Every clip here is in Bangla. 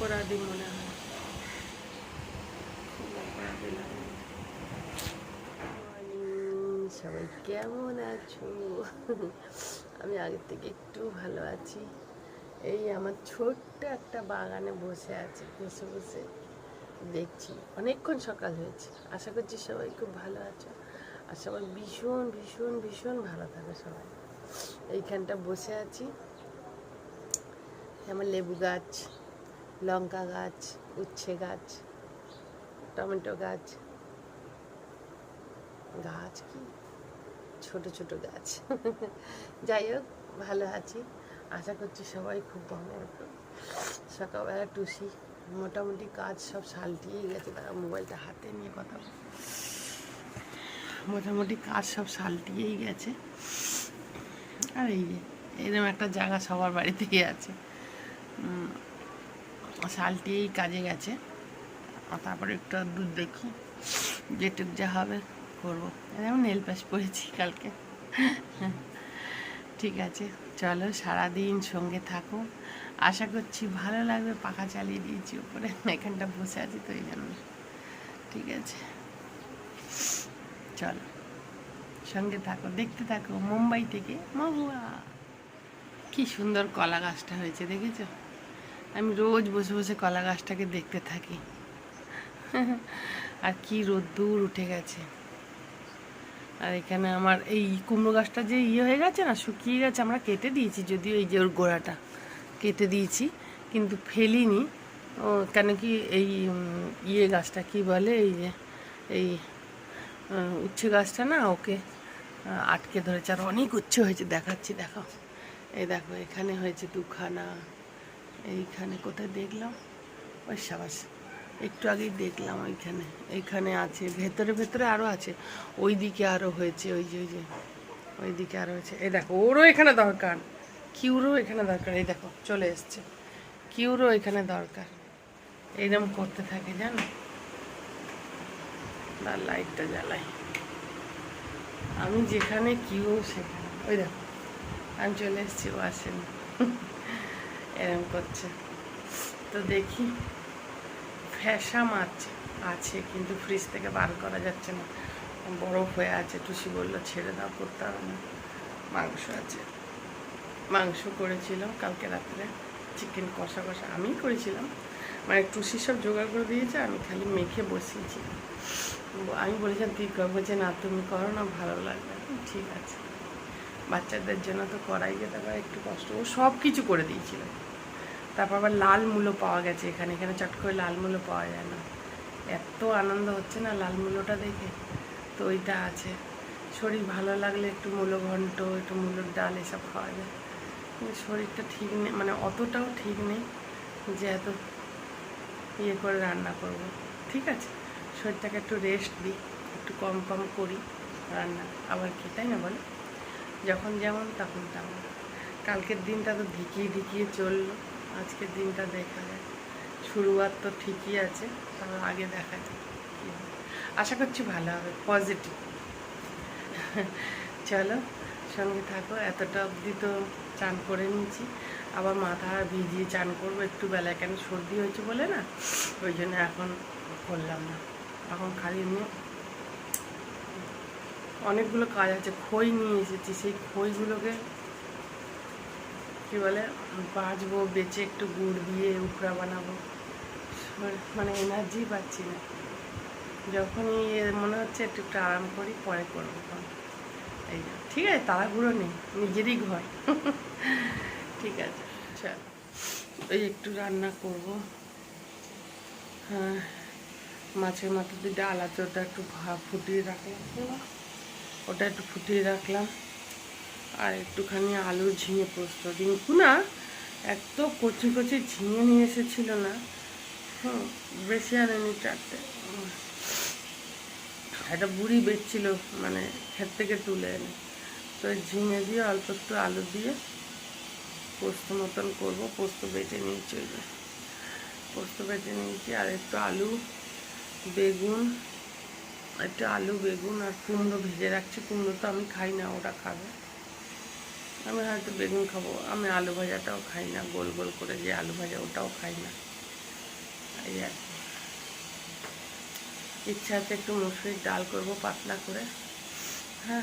অপরাধী মনে হয়। সবাই কেমন আছো? আমি আগের থেকে একটু ভালো আছি। এই আমার ছোট্ট একটা বাগানে বসে আছি বসে বসে দেখছি। অনেকক্ষণ সকাল হয়েছে। আশা করছি সবাই খুব ভালো আছো। আর সবাই ভীষণ ভীষণ ভীষণ ভালো থাকে সবাই। এইখানটা বসে আছি। আমার লেবু গাছ। লঙ্কা গাছ, উচ্ছে গাছ, টমেটো গাছ। গাছ কি? ছোট ছোট গাছ। যাই হোক, ভালো আছি। আশা করছি সবাই খুব ভালো আছে। সকালবেলা টুসি। মোটামুটি কাজ সব সালটিয়ে গেছে। তারা মোবাইলটা হাতে নিয়ে কথা বল। মোটামুটি কাজ সব সালটিয়েই গেছে। আর এই যে এরকম একটা জায়গা সবার বাড়ি বাড়িতেই আছে। শালটিয়েই কাজে গেছে। তারপরে একটু দুধ দেখি, যেটুক যা হবে করব। যেমন নেল পাস পরেছি কালকে। ঠিক আছে, চলো সারাদিন সঙ্গে থাকো। আশা করছি ভালো লাগবে, পাখা চালিয়ে দিয়েছি উপরে, এখানটা বসে আছি তো এই জন্য। ঠিক আছে, চলো। সঙ্গে থাকো, দেখতে থাকো মুম্বাই থেকে, মহুয়া। কি সুন্দর কলা গাছটা হয়েছে, দেখেছ? আমি রোজ বসে বসে কলা গাছটাকে দেখতে থাকি। আর কি রোদ্দুর উঠে গেছে। আর এখানে আমার এই কুমড়ো গাছটা যে ইয়ে হয়ে গেছে না, শুকিয়ে গেছে, আমরা কেটে দিয়েছি, যদিও এই যে ওর গোড়াটা কেটে দিয়েছি, কিন্তু ফেলিনি। ও, কেন কি এই ইয়ে গাছটা কি বলে, এই যে, এই উচ্ছে গাছটা না ওকে আটকে ধরেছে। আর অনেক উচ্ছে হয়েছে, দেখাচ্ছি দেখো এই দেখো, এখানে হয়েছে দুখানা এইখানে কোথায় দেখলাম? ওই সাবাস, একটু আগেই দেখলাম ওইখানে। এইখানে আছে, ভেতরে ভেতরে আরও আছে। ওই দিকে আরও হয়েছে, ওই যে ওই যে ওই দিকে আরও হয়েছে। এই দেখো, ওরও এখানে দরকার। কিউরও এখানে দরকার। এই দেখো, চলে এসছে। কিউরও এখানে দরকার। এইরকম করতে থাকে, জানো? তার লাইটটা জ্বালাই। আমি যেখানে কিউ, সেখানে। ওই দেখো, আমি চলে এসেছি ও আসেনি এরম করছে। তো দেখি, ফ্যাসা মাছ আছে, কিন্তু ফ্রিজ থেকে বার করা যাচ্ছে না। বরফ হয়ে আছে, টুসি বলল, ছেড়ে দাও, করতে হবে না। মাংস আছে। মাংস করেছিলাম কালকে রাত্রে চিকেন কষা কষা আমিই করেছিলাম। মানে টুসি সব জোগাড় করে দিয়েছে, আমি খালি মেখে বসিয়েছি। আমি বলেছিলাম তুই কর বলছে না, তুমি করো না, ভালো লাগবে ঠিক আছে। বাচ্চাদের জন্য তো করাই যেতে পারে একটু কষ্ট। ও সব কিছু করে দিয়েছিল। তারপর আবার লাল মূলো পাওয়া গেছে এখানে। এখানে চট করে লাল মূলো পাওয়া যায় না। এত আনন্দ হচ্ছে না লাল মূলোটা দেখে? তো ওইটা আছে। শরীর ভালো লাগলে একটু মূলো ঘন্ট, একটু মূলোর ডাল এসব খাওয়া যায়। কিন্তু শরীরটা ঠিক নেই মানে অতটাও ঠিক নেই যে এত ইয়ে করে রান্না করব। ঠিক আছে, শরীরটাকে একটু রেস্ট দিই, একটু কম কম করি রান্না। আবার কি, তাই না বলো? যখন যেমন তখন তেমন। কালকের দিনটা তো ঢিকিয়ে ঢিকিয়ে চলল। আজকের দিনটা দেখা যায় শুরুয়াত তো ঠিকই আছে, তবে আগে দেখা যায় আশা করছি ভালো হবে পজিটিভ চলো, সঙ্গে থাকো, এতটা অবধি তো চান করে নিয়েছি। আবার মাথা ভিজিয়ে চান করব, একটু বেলায় কেন সর্দি হয়েছে বলে না? ওই জন্য এখন করলাম না। এখন খালি নিয়ে অনেকগুলো কাজ আছে, খই নিয়ে এসেছি, সেই খইগুলোকে কি বলে, বাজবো, বেচে একটু গুড় দিয়ে উখড়া বানাবো। মানে এনার্জি পাচ্ছি না। যখনই মনে হচ্ছে একটু একটু আরাম করি, পরে করব। এই ঠিক আছে, তাড়াহুড়ো নেই, নিজেরই ঘর। ঠিক আছে চল ওই একটু রান্না করব। হ্যাঁ মাছের মাথা দিয়ে ডাল আছে, ওটা একটু ফুটিয়ে রাখলাম। ওটা একটু ফুটিয়ে রাখলাম। আর একটুখানি আলু ঝিঙে পোস্ত। রিঙ্কু না এত কচি কচি ঝিঙে নিয়ে এসেছিল না। হুম, বেশি আনেনি চারটে। একটা বুড়ি বেচছিল মানে ক্ষেত থেকে তুলে এনে। তো ঝিঙে দিয়ে অল্প একটু আলু দিয়ে পোস্ত মতন করব। পোস্ত বেটে নিয়েছি ওই যে। পোস্ত বেটে নিয়েছি আর একটু আলু, বেগুন, একটু আলু, বেগুন আর কুমড়ো ভেজে রাখছি। কুমড়ো তো আমি খাই না, ওটা খাবে। আমি হয়তো বেগুন খাব। আমি আলু ভাজাটাও খাই না, গোল গোল করে যে আলু ভাজা, ওটাও খাই না। এই আর ইচ্ছা আছে একটু মুসুরির ডাল করব পাতলা করে। হ্যাঁ।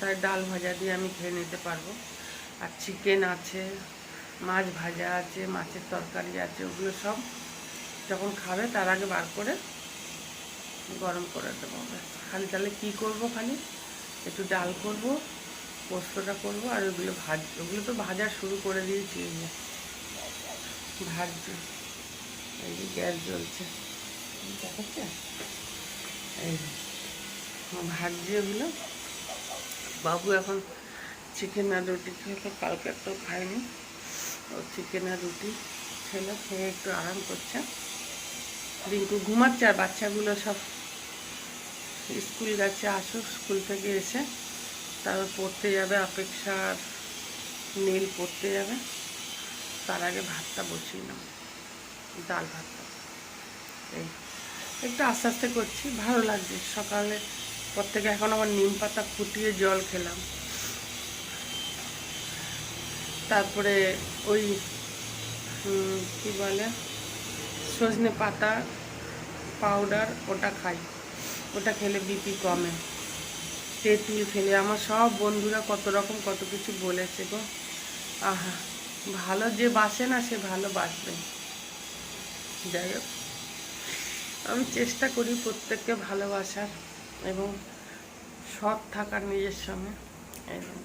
তার ডাল ভাজা দিয়ে আমি খেয়ে নিতে পারব। আর চিকেন আছে, মাছ ভাজা আছে, মাছের তরকারি আছে, ওগুলো সব যখন খাবে তার আগে বার করে গরম করে দেবো। খালি তাহলে কী করব খালি? একটু ডাল করব। পোস্তটা করব আর ওগুলো ভাজ, ওগুলো তো ভাজা শুরু করে দিয়েছি যে। এই যে গ্যাস জ্বলছে। দেখাচ্ছে? এই ভাজছি ওগুলো। বাবু এখন চিকেন আর রুটি খেয়ে কালকে একটাও খায়নি। ও চিকেন আর রুটি খেলো, খেয়ে একটু আরাম করছে। রিঙ্কু ঘুমাচ্ছে আর বাচ্চাগুলো সব স্কুল গেছে, আসুক, স্কুল থেকে এসে তারপর পড়তে যাবে, অপেক্ষার নীল পড়তে যাবে। তার আগে ভাতটা বসিয়ে নাও ডাল ভাতটা। এই, একটু আস্তে আস্তে করছি, ভালো লাগছে। সকালে পর থেকে এখন আবার নিম পাতা ফুটিয়ে জল খেলাম। তারপরে ওই কি বলে, সজনে পাতা পাউডার ওটা খাই। ওটা খেলে বিপি কমে। তেঁতুল খেলে আমার সব বন্ধুরা কত রকম কত কিছু বলেছে গো। আহা, ভালো যে বাসে না, সে ভালো বাসবে। যাই হোক, আমি চেষ্টা করি প্রত্যেককে ভালোবাসার এবং সৎ থাকার নিজের সঙ্গে। এবং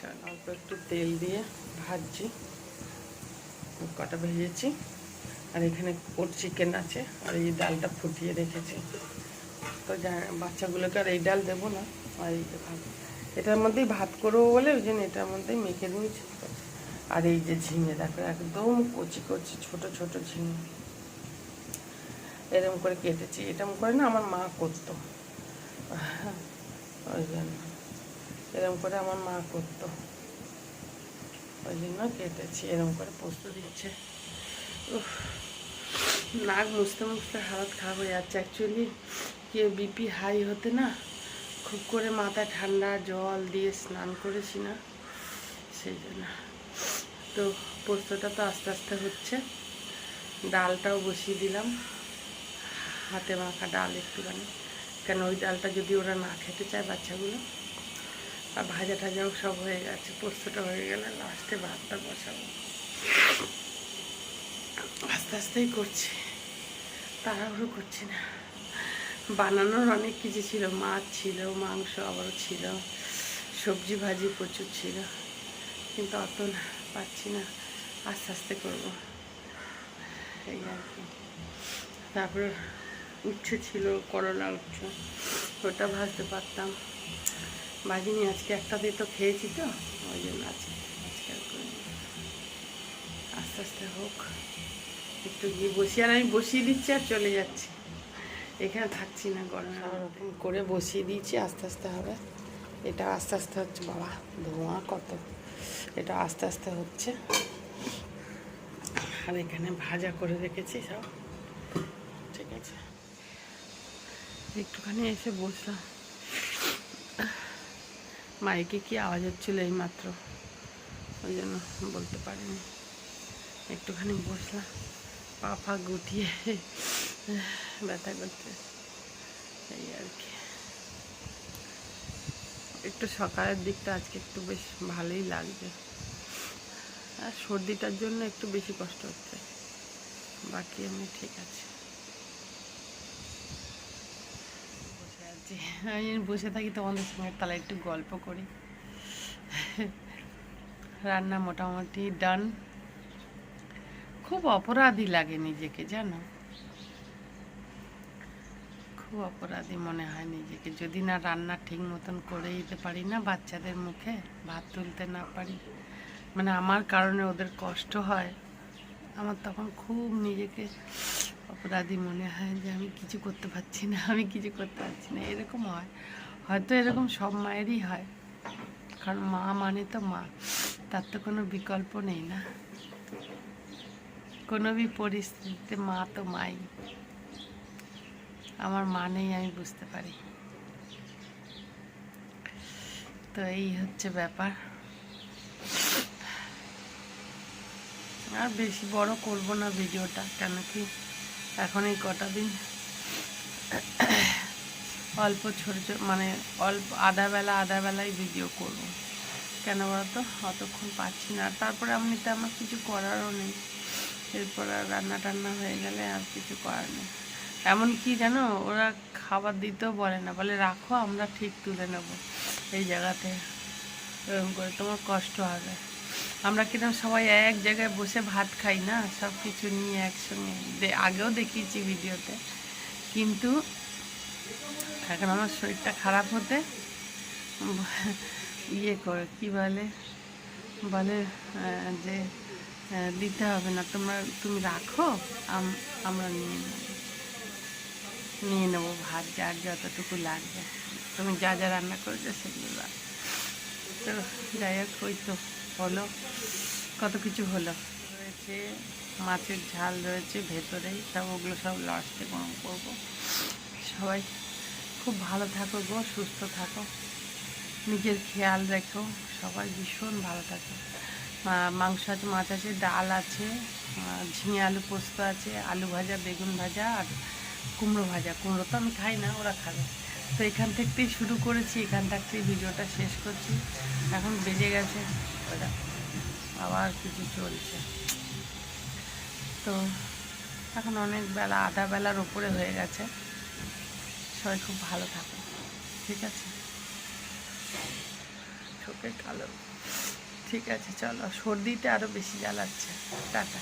চল, অল্প একটু তেল দিয়ে ভাজছি। কটা ভেজেছি। আর এখানে ওর চিকেন আছে, আর এই ডালটা ফুটিয়ে রেখেছি। তো বাচ্চাগুলোকে আর এই ডাল দেবো না, আর এই ভাত। এটার মধ্যেই ভাত করব বলে ওই জন্য এটার মধ্যেই মেখে দিয়েছি। আর এই যে ঝিঙে, দেখো, একদম কচি কচি, ছোট ছোট ঝিঙে। এরকম করে কেটেছি। এরকম করে না আমার মা করতো। ওই জন্য। এরকম করে আমার মা করতো। ওই জন্য কেটেছি। এরকম করে পোস্ত দিচ্ছে। নাক মুছতে মুছতে হালত খারাপ হয়ে যাচ্ছে অ্যাকচুয়ালি কি বিপি হাই হতে না খুব করে মাথায় ঠান্ডা, জল দিয়ে স্নান করেছি না, সেই জন্য। তো পোস্তটা তো আস্তে আস্তে হচ্ছে, ডালটাও বসিয়ে দিলাম। হাতে মাখা ডাল একটুখানি, কেন ওই ডালটা যদি ওরা না খেতে চায় বাচ্চাগুলো, আর ভাজা টাজাও সব হয়ে গেছে, পোস্তটা হয়ে গেলে লাস্টে ভাতটা বসাবো। আস্তে আস্তেই করছি, তাড়াহুড়ো করছি না। বানানোর অনেক কিছু ছিল, মাছ ছিল, মাংস আবারও ছিল, সবজি ভাজি প্রচুর ছিল, কিন্তু অত না, পাচ্ছি না, আস্তে আস্তে করব। এই আর কি। তারপরে উচ্ছে ছিল, করলা উচ্ছে, ওটা ভাজতে পারতাম। ভাজিনি, আজকে একটা দিয়ে তো খেয়েছি তো, ওই জন্য আজকে আজকে আর করিনি। আস্তে আস্তে হোক, একটু গিয়ে বসিয়ে আর আমি বসিয়ে দিচ্ছি আর চলে যাচ্ছি। এখানে থাকছি না গরমে করে বসিয়ে দিয়েছি আস্তে আস্তে হবে। এটা আস্তে আস্তে হচ্ছে বাবা ধোঁয়া কত। এটা আস্তে আস্তে হচ্ছে। আর এখানে ভাজা করে রেখেছি সব। ঠিক আছে। একটুখানি এসে বসলাম। মাইকে কি আওয়াজ হচ্ছিল এই মাত্র ওই জন্য বলতে পারিনি। একটুখানি বসলাম। পা ফা গুটিয়ে ব্যথা করতে এই আর কি। একটু সকালের দিকটা আজকে একটু বেশ ভালোই লাগছে। আর সর্দিটার জন্য একটু বেশি কষ্ট হচ্ছে। বাকি আমি ঠিক আছে। বসে আমি বসে থাকি তোমাদের সঙ্গে, তাহলে একটু গল্প করি। রান্না মোটামুটি ডান খুব অপরাধী লাগে নিজেকে, জানো? খুব অপরাধী মনে হয় নিজেকে। যদি না রান্না ঠিক মতন করে দিতে পারি না বাচ্চাদের মুখে, ভাত তুলতে না পারি মানে আমার কারণে ওদের কষ্ট হয়, আমার তখন খুব নিজেকে অপরাধী মনে হয় যে আমি কিছু করতে পারছি না, আমি কিছু করতে পারছি না, এরকম হয়। হয়তো এরকম সব মায়েরই হয়, কারণ মা মানে তো মা, তার তো কোনো বিকল্প নেই না। কোনো পরিস্থিতিতে মা তো মাই। আমার মা নেই আমি বুঝতে পারি। তো এই হচ্ছে ব্যাপার। আর বেশি বড় করব না ভিডিওটা, কেন কি এখন এই কটা দিন অল্প ছোট ছোট মানে অল্প আধা বেলা, আধা বেলায় ভিডিও করব। কেন বলতো? অতক্ষণ পাচ্ছি না। তারপরে এমনিতে আমার কিছু করারও নেই। এরপর আর রান্না টান্না হয়ে গেলে আর কিছু করার নেই। এমন কি জানো? ওরা খাবার দিতেও বলে না। বলে, রাখো, আমরা ঠিক তুলে নেব এই জায়গাতে। এরকম করে। তোমার কষ্ট হবে। আমরা কীরকম সবাই এক জায়গায় বসে ভাত খাই না? সব কিছু নিয়ে একসঙ্গে। আগেও দেখিয়েছি ভিডিওতে। কিন্তু এখন আমার শরীরটা খারাপ হতে ইয়ে করে, কি বলে? বলে যে দিতে হবে না। তোমরা, তুমি রাখো আমরা নিয়ে নেব। নিয়ে নেব ভাত, যার যতটুকু লাগবে। তুমি যা যা রান্না করেছ সেগুলো তো যাই হোক, ওই তো হলো। কত কিছু হলো? রয়েছে মাছের ঝাল রয়েছে ভেতরেই। সব ওগুলো সব লাস্টে গরম করব। সবাই খুব ভালো থাকো গো, সুস্থ থাকো। নিজের খেয়াল রেখো। সবাই ভীষণ ভালো থাকো। মাংস আছে, মাছ আছে, ডাল আছে ঝিঙে আলু পোস্ত আছে, আলু ভাজা, বেগুন ভাজা, আর কুমড়ো ভাজা, কুমড়ো তো আমি খাই না, ওরা খাবে। তো এখান থেকেই শুরু করেছি, এখান থেকেই ভিডিওটা শেষ করছি। এখন বেজে গেছে, ওটা আবার কিছু চলছে। তো এখন অনেক বেলা, আধা বেলার ওপরে হয়ে গেছে। সবাই খুব ভালো থাকো, ঠিক আছে? চোখে কালো। ঠিক আছে, চলো সর্দিতে আরও বেশি জ্বালাচ্ছে। টাটা।